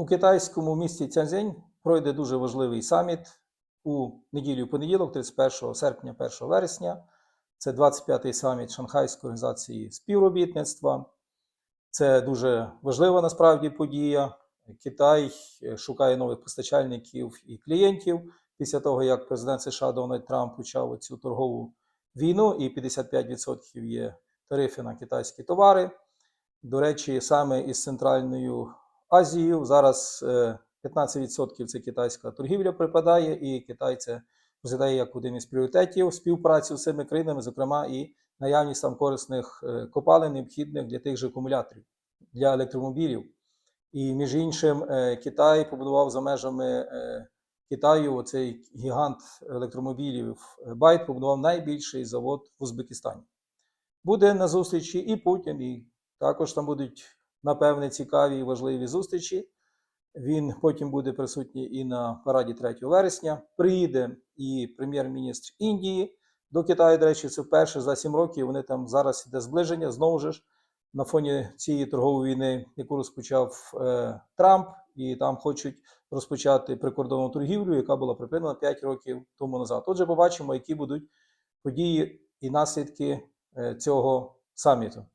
У китайському місті Цянзінь пройде дуже важливий саміт у неділю понеділок, 31 серпня, 1 вересня. Це 25-й саміт Шанхайської організації співробітництва. Це дуже важлива насправді подія. Китай е, шукає нових постачальників і клієнтів після того, як президент США Дональд Трамп почав цю торгову війну, і 55% є тарифи на китайські товари. До речі, саме із Центральною Азією зараз е, 15% це китайська торгівля припадає, і Китай це розглядає як один із пріоритетів співпраці з цими країнами, зокрема і наявність там корисних е, копалин, необхідних для тих же акумуляторів для електромобілів. І між іншим, е, Китай побудував за межами е, Китаю оцей гігант електромобілів е, Байт побудував найбільший завод в Узбекистані. Буде на зустрічі і Путін, і також там будуть напевне цікаві і важливі зустрічі. Він потім буде присутній і на параді 3 вересня. Приїде і прем'єр-міністр Індії до Китаю. До речі, це вперше за 7 років. Вони там зараз іде зближення. Знову ж на фоні цієї торгової війни, яку розпочав е, Трамп, і там хочуть розпочати прикордонну торгівлю, яка була припинена 5 років тому назад. Отже, побачимо, які будуть події і наслідки е, цього саміту.